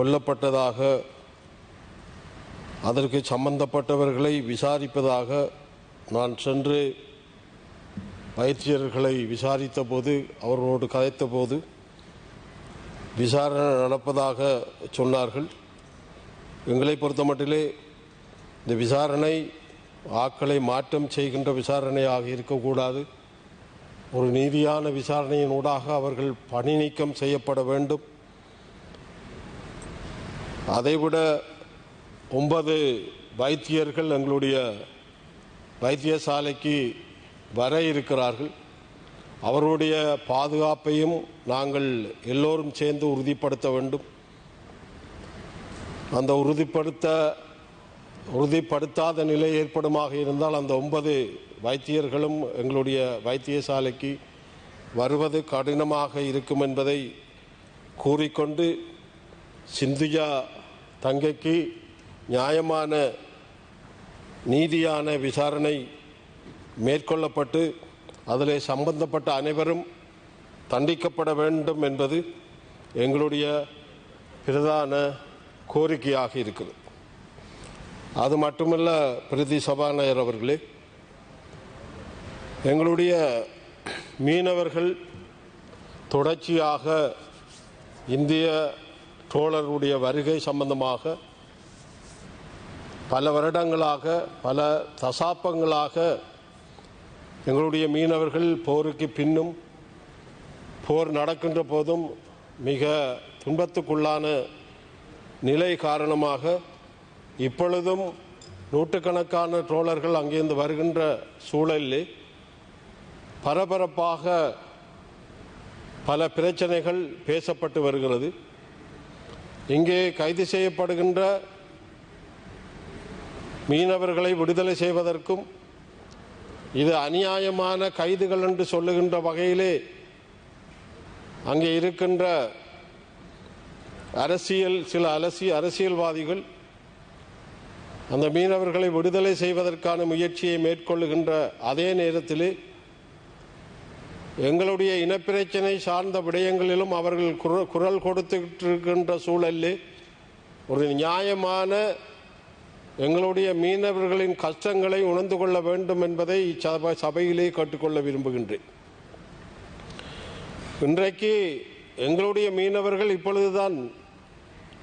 கொல்லப்பட்டதாக அதற்கு சம்பந்தப்பட்டவர்களை விசாரிப்பதாக நான் சென்று பயிற்சியர்களை விசாரித்த போது அவர்களோடு கதைத்த போது விசாரணை நடப்பதாக சொன்னார்கள். எங்களை பொறுத்தமட்டிலே இந்த விசாரணை ஆக்களை மாற்றம் செய்கின்ற விசாரணையாக இருக்கக்கூடாது. ஒரு நீதியான விசாரணையின் ஊடாக அவர்கள் பணி நீக்கம் செய்யப்பட வேண்டும். அதைவிட ஒன்பது வைத்தியர்கள் எங்களுடைய வைத்தியசாலைக்கு வர இருக்கிறார்கள். அவருடைய பாதுகாப்பையும் நாங்கள் எல்லோரும் சேர்ந்து உறுதிப்படுத்த வேண்டும். அந்த உறுதிப்படுத்த உறுதிப்படுத்தாத நிலை ஏற்படுமாக இருந்தால் அந்த ஒன்பது வைத்தியர்களும் எங்களுடைய வைத்தியசாலைக்கு வருவது கடினமாக இருக்கும் என்பதை கூறிக்கொண்டு சிந்துஜா தங்கைக்கு நியாயமான நீதியான விசாரணை மேற்கொள்ளப்பட்டு அதில் சம்பந்தப்பட்ட அனைவரும் தண்டிக்கப்பட வேண்டும் என்பது எங்களுடைய பிரதான கோரிக்கையாக இருக்குது. அது மட்டுமல்ல பிரதி சபாநாயகர் அவர்களே எங்களுடைய மீனவர்கள் தொடர்ச்சியாக இந்திய தோழருடைய வருகை சம்பந்தமாக பல வருடங்களாக பல தசாப்பங்களாக எங்களுடைய மீனவர்கள் போருக்கு பின்னும் போர் நடக்கின்ற போதும் மிக துன்பத்துக்குள்ளான நிலை காரணமாக இப்பொழுதும் நூற்றுக்கணக்கான ட்ரோலர்கள் அங்கிருந்து வருகின்ற சூழலில் பரபரப்பாக பல பிரச்சனைகள் பேசப்பட்டு வருகிறது. இங்கே கைது செய்யப்படுகின்ற மீனவர்களை விடுதலை செய்வதற்கும் இது அநியாயமான கைதுகள் என்று சொல்லுகின்ற வகையிலே அங்கே இருக்கின்ற அரசியல் சில அலசி அரசியல்வாதிகள் அந்த மீனவர்களை விடுதலை செய்வதற்கான முயற்சியை மேற்கொள்ளுகின்ற அதே நேரத்திலே எங்களுடைய இனப்பிரச்சனை சார்ந்த விடயங்களிலும் அவர்கள் குரல் குரல் இருக்கின்ற சூழலில் ஒரு நியாயமான எங்களுடைய மீனவர்களின் கஷ்டங்களை உணர்ந்து கொள்ள வேண்டும் என்பதை இச்சபை சபையிலே கேட்டுக்கொள்ள விரும்புகின்றேன். இன்றைக்கு எங்களுடைய மீனவர்கள் இப்பொழுதுதான்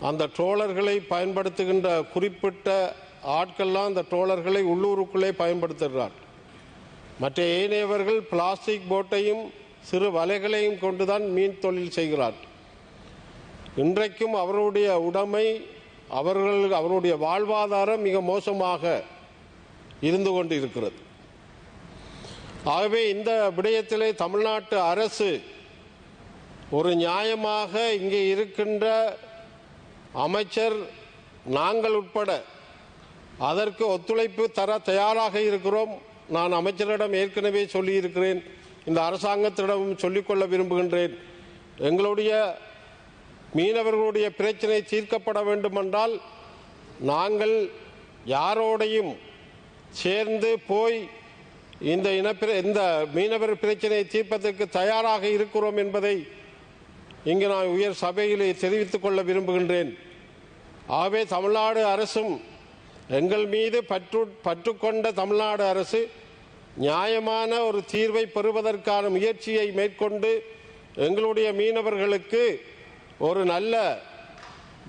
அந்த ட்ரோலர்களை பயன்படுத்துகின்ற குறிப்பிட்ட ஆட்கள்லாம் அந்த ட்ரோலர்களை உள்ளூருக்குள்ளே பயன்படுத்துகிறார் மற்ற ஏனையவர்கள் பிளாஸ்டிக் போட்டையும் சிறு வலைகளையும் கொண்டுதான் மீன் தொழில் செய்கிறார். இன்றைக்கும் அவருடைய உடைமை அவர்கள் அவருடைய வாழ்வாதாரம் மிக மோசமாக இருந்து கொண்டு இருக்கிறது ஆகவே இந்த விடயத்திலே தமிழ்நாட்டு அரசு ஒரு நியாயமாக இங்கே இருக்கின்ற அமைச்சர் நாங்கள் உட்பட அதற்கு ஒத்துழைப்பு தர தயாராக இருக்கிறோம். நான் அமைச்சரிடம் ஏற்கனவே சொல்லியிருக்கிறேன். இந்த அரசாங்கத்திடமும் சொல்லிக்கொள்ள விரும்புகின்றேன். எங்களுடைய மீனவர்களுடைய பிரச்சனை தீர்க்கப்பட வேண்டுமென்றால் நாங்கள் யாரோடையும் சேர்ந்து போய் இந்த இனப்பிர இந்த மீனவர் பிரச்சனையை தீர்ப்பதற்கு தயாராக இருக்கிறோம் என்பதை இங்கு நான் உயர் சபையிலே தெரிவித்துக் கொள்ள விரும்புகின்றேன். ஆகவே தமிழ்நாடு அரசும் எங்கள் மீது பற்று பற்றுக்கொண்ட தமிழ்நாடு அரசு நியாயமான ஒரு தீர்வை பெறுவதற்கான முயற்சியை மேற்கொண்டு எங்களுடைய மீனவர்களுக்கு ஒரு நல்ல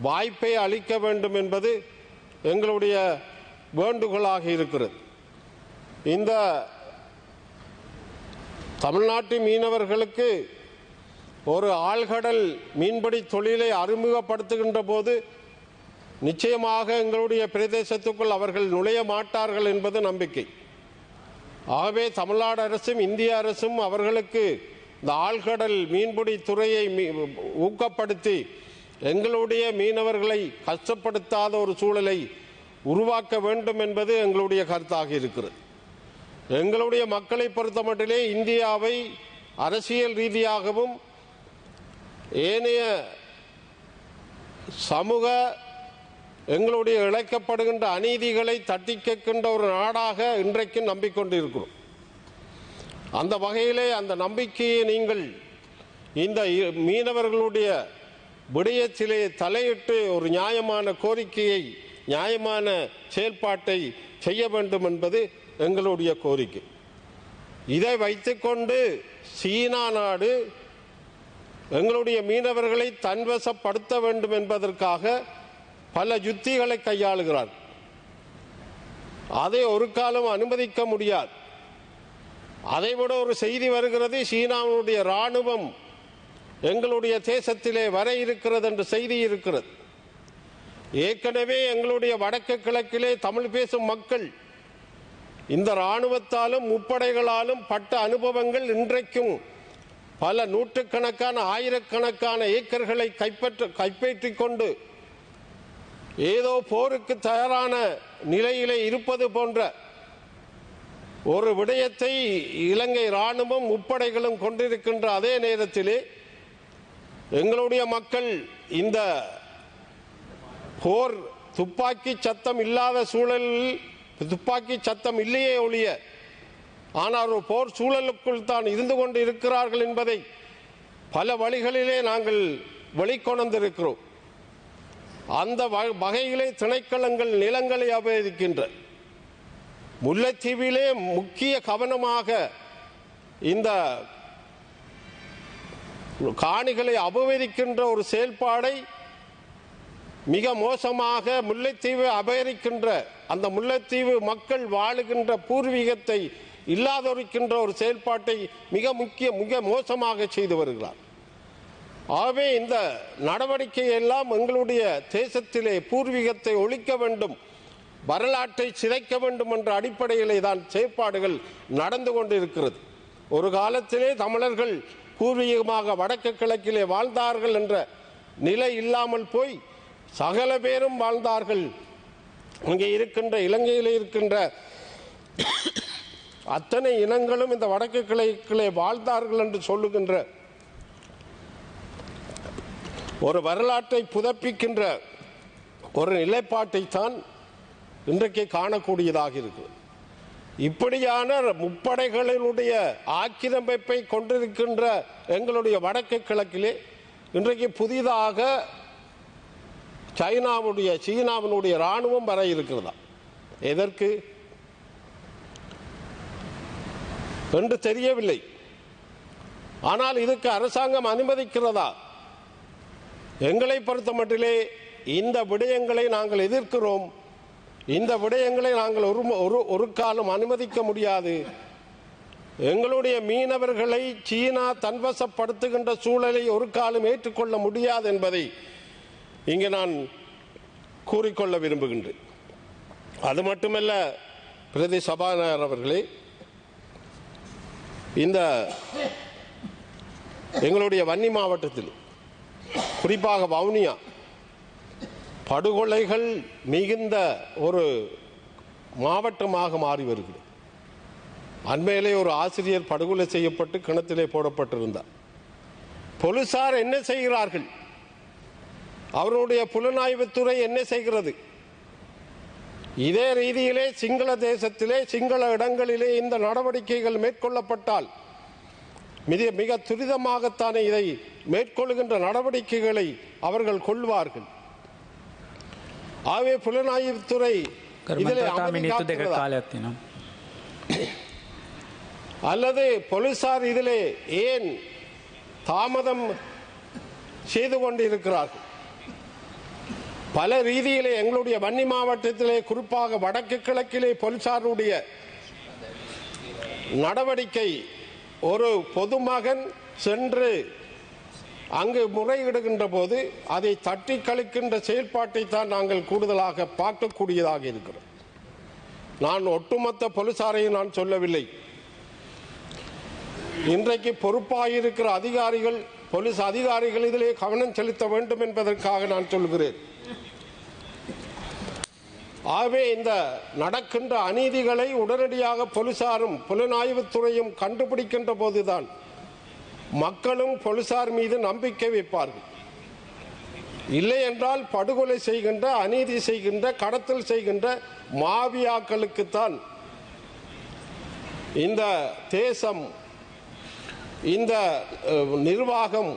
வாய்ப்பை அளிக்க வேண்டும் என்பது எங்களுடைய வேண்டுகோளாக இருக்கிறது. இந்த தமிழ்நாட்டு மீனவர்களுக்கு ஒரு ஆழ்கடல் மீன்பிடி தொழிலை அறிமுகப்படுத்துகின்ற போது நிச்சயமாக எங்களுடைய பிரதேசத்துக்குள் அவர்கள் நுழைய மாட்டார்கள் என்பது நம்பிக்கை. ஆகவே தமிழ்நாடு அரசும் இந்திய அரசும் அவர்களுக்கு இந்த ஆழ்கடல் மீன்பிடி துறையை மீ- ஊக்கப்படுத்தி எங்களுடைய மீனவர்களை கஷ்டப்படுத்தாத ஒரு சூழலை உருவாக்க வேண்டும் என்பது எங்களுடைய கருத்தாக இருக்கிறது. எங்களுடைய மக்களை பொறுத்தமட்டிலே இந்தியாவை அரசியல் ரீதியாகவும் ஏனைய சமூக எங்களுடைய இழைக்கப்படுகின்ற அநீதிகளை தட்டி கேட்கின்ற ஒரு நாடாக இன்றைக்கு நம்பிக்கொண்டிருக்கிறோம். அந்த வகையிலே அந்த நம்பிக்கையை நீங்கள் இந்த மீனவர்களுடைய விடயத்திலே தலையிட்டு ஒரு நியாயமான கோரிக்கையை நியாயமான செயல்பாட்டை செய்ய வேண்டும் என்பது எங்களுடைய கோரிக்கை. இதை வைத்துக்கொண்டு சீனா நாடு எங்களுடைய மீனவர்களை தன்வசப்படுத்த வேண்டும் என்பதற்காக பல யுத்திகளை கையாளுகிறார். அதை ஒரு காலம் அனுமதிக்க முடியாது. அதை விட ஒரு செய்தி வருகிறது சீனாவுடைய ராணுவம் எங்களுடைய தேசத்திலே வர இருக்கிறது என்று செய்தி இருக்கிறது. ஏற்கனவே எங்களுடைய வடக்கு கிழக்கிலே தமிழ் பேசும் மக்கள் இந்த இராணுவத்தாலும் முப்படைகளாலும் பட்ட அனுபவங்கள் இன்றைக்கும் பல நூற்றுக்கணக்கான ஆயிரக்கணக்கான ஏக்கர்களை கைப்பற்ற கைப்பற்றிக் கொண்டு ஏதோ போருக்கு தயாரான நிலையிலே இருப்பது போன்ற ஒரு விடயத்தை இலங்கை இராணுவம் முப்படைகளும் கொண்டிருக்கின்ற அதே நேரத்திலே எங்களுடைய மக்கள் இந்த போர் துப்பாக்கி சத்தம் இல்லாத சூழலில் துப்பாக்கி சத்தம் இல்லையே ஒழிய ஆனால் ஒரு போர் சூழலுக்குள் தான் இருந்து கொண்டு இருக்கிறார்கள் என்பதை பல வழிகளிலே நாங்கள் வெளிக்கொணர்ந்திருக்கிறோம். அந்த வ- வகையிலே திணைக்களங்கள் நிலங்களை அபகரிக்கின்ற முல்லைத்தீவிலே முக்கிய கவனமாக இந்த காணிகளை அபகரிக்கின்ற ஒரு செயல்பாடை மிக மோசமாக முல்லைத்தீவு அபகரிக்கின்ற அந்த முல்லைத்தீவு மக்கள் வாழுகின்ற பூர்வீகத்தை இல்லாதொருக்கின்ற ஒரு செயல்பாட்டை மிக முக்கிய மிக மோசமாக செய்து வருகிறார். ஆகவே இந்த நடவடிக்கை எல்லாம் எங்களுடைய தேசத்திலே பூர்வீகத்தை ஒழிக்க வேண்டும் வரலாற்றை சிதைக்க வேண்டும் என்ற அடிப்படையிலே தான் செயற்பாடுகள் நடந்து கொண்டிருக்கிறது. ஒரு காலத்திலே தமிழர்கள் பூர்வீகமாக வடக்கு கிழக்கிலே வாழ்ந்தார்கள் என்ற நிலை இல்லாமல் போய் சகல பேரும் வாழ்ந்தார்கள். இங்கே இருக்கின்ற இலங்கையில் இருக்கின்ற அத்தனை இனங்களும் இந்த வடக்கு கிழக்கிலே வாழ்ந்தார்கள் என்று சொல்லுகின்ற ஒரு வரலாற்றை புதப்பிக்கின்ற ஒரு நிலைப்பாட்டை தான் இன்றைக்கு காணக்கூடியதாக இருக்குது. இப்படியான முப்படைகளினுடைய ஆக்கிரமிப்பை கொண்டிருக்கின்ற எங்களுடைய வடக்கு கிழக்கிலே இன்றைக்கு புதிதாக சைனாவுடைய சீனாவினுடைய ராணுவம் வர இருக்கிறதா? எதற்கு? என்று தெரியவில்லை. ஆனால் இதுக்கு அரசாங்கம் அனுமதிக்கிறதா? எங்களை பொறுத்த மட்டிலே இந்த விடயங்களை நாங்கள் எதிர்க்கிறோம். இந்த விடயங்களை நாங்கள் ஒரு ஒரு ஒரு காலம் அனுமதிக்க முடியாது. எங்களுடைய மீனவர்களை சீனா தன்வசப்படுத்துகின்ற சூழலை ஒரு காலம் ஏற்றுக்கொள்ள முடியாது என்பதை இங்கே நான் கூறிக்கொள்ள விரும்புகின்றேன். அது மட்டுமல்ல பிரதி சபாநாயகர் அவர்களே இந்த எங்களுடைய வன்னி மாவட்டத்தில் குறிப்பாக வவுனியா. படுகொலைகள் மிகுந்த ஒரு மாவட்டமாக மாறி வருகிறது. அண்மையிலே ஒரு ஆசிரியர் படுகொலை செய்யப்பட்டு கிணத்திலே போடப்பட்டிருந்தார். போலீசார் என்ன செய்கிறார்கள்? அவருடைய புலனாய்வுத்துறை என்ன செய்கிறது? இதே ரீதியிலே சிங்கள தேசத்திலே சிங்கள இடங்களிலே இந்த நடவடிக்கைகள் மேற்கொள்ளப்பட்டால் மிக மிக துரிதமாகத்தானே இதை மேற்கொள்கின்ற நடவடிக்கைகளை அவர்கள் கொள்வார்கள். ஆகவே புலனாய்வுத்துறை அல்லது போலீசார் இதிலே ஏன் தாமதம் செய்து கொண்டிருக்கிறார்கள்? பல ரீதியிலே எங்களுடைய வன்னி மாவட்டத்திலே குறிப்பாக வடக்கு கிழக்கிலே போலீசாருடைய நடவடிக்கை ஒரு பொதுமகன் சென்று அங்கு முறையிடுகின்ற போது அதை தட்டி கழிக்கின்ற செயல்பாட்டை தான் நாங்கள் கூடுதலாக பார்க்கக்கூடியதாக இருக்கிறோம். நான் ஒட்டுமொத்த போலீசாரையும் நான் சொல்லவில்லை. இன்றைக்கு பொறுப்பாயிருக்கிற அதிகாரிகள் போலீஸ் அதிகாரிகள் இதிலே கவனம் செலுத்த வேண்டும் என்பதற்காக நான் சொல்கிறேன். ஆகவே இந்த நடக்கின்ற அநீதிகளை உடனடியாக போலீசாரும் புலனாய்வுத்துறையும் கண்டுபிடிக்கின்ற போதுதான் மக்களும் போலீசார் மீது நம்பிக்கை வைப்பார்கள். இல்லை என்றால் படுகொலை செய்கின்ற அநீதி செய்கின்ற கடத்தல் செய்கின்ற மாவியாக்களுக்குத்தான் இந்த தேசம் இந்த நிர்வாகம்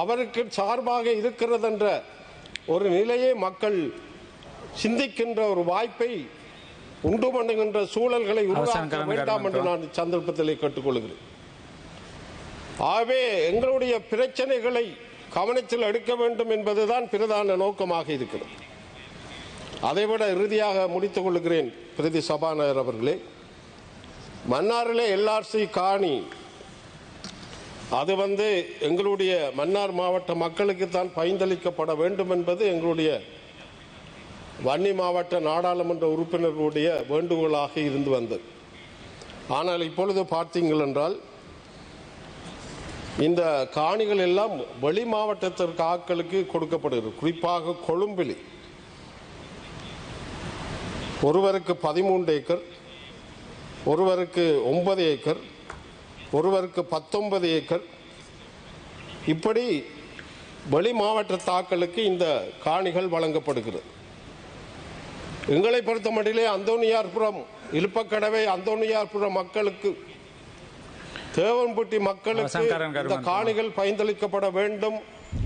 அவருக்கு சார்பாக இருக்கிறது என்ற ஒரு நிலையை மக்கள் சிந்திக்கின்ற ஒரு வாய்ப்பை உண்டு பண்ணுகின்ற சூழல்களை உருவாக்க வேண்டாம் என்று நான் சந்தர்ப்பத்திலே கேட்டுக்கொள்கிறேன். ஆகவே எங்களுடைய பிரச்சனைகளை கவனத்தில் எடுக்க வேண்டும் என்பதுதான் பிரதான நோக்கமாக இருக்கிறது. அதைவிட இறுதியாக முடித்துக் கொள்கிறேன் பிரதி சபாநாயகர் அவர்களே. மன்னாரிலே எல்ஆர்சி காணி. அது வந்து எங்களுடைய மன்னார் மாவட்ட மக்களுக்கு தான் பைந்தளிக்கப்பட வேண்டும் என்பது எங்களுடைய வன்னி மாவட்ட நாடாளுமன்ற உறுப்பினர்களுடைய வேண்டுகோளாக இருந்து வந்தது. ஆனால் இப்பொழுது பார்த்தீங்கள் என்றால் இந்த காணிகள் எல்லாம் வெளி மாவட்டத்திற்கு ஆக்களுக்கு கொடுக்கப்படுகிறது. குறிப்பாக கொழும்பிலி. ஒருவருக்கு பதிமூன்று ஏக்கர் ஒருவருக்கு ஒன்பது ஏக்கர் ஒருவருக்கு பத்தொன்பது ஏக்கர். இப்படி வெளி மாவட்ட தாக்களுக்கு இந்த காணிகள் வழங்கப்படுகிறது. எங்களை பொறுத்த மட்டிலே அந்தோனியார்புரம் இலுப்பக்கடவை அந்தோனியார்புரம் மக்களுக்கு தேவன்பட்டி மக்களுக்கு இந்த. காணிகள் பயன்பளிக்கப்பட வேண்டும்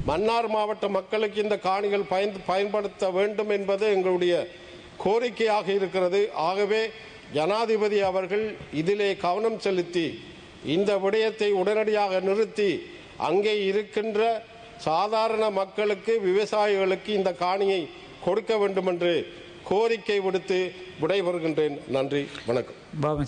மன்னார் மாவட்ட மக்களுக்கு இந்த காணிகள் பயன் பயன்படுத்த வேண்டும் என்பது எங்களுடைய கோரிக்கையாக இருக்கிறது ஆகவே ஜனாதிபதி அவர்கள் இதிலே கவனம் செலுத்தி இந்த விடயத்தை உடனடியாக நிறுத்தி அங்கே இருக்கின்ற சாதாரண மக்களுக்கு விவசாயிகளுக்கு இந்த காணியை கொடுக்க வேண்டும் என்று கோரிக்கை விடுத்து விடைபெறுகின்றேன். நன்றி வணக்கம். பாவன்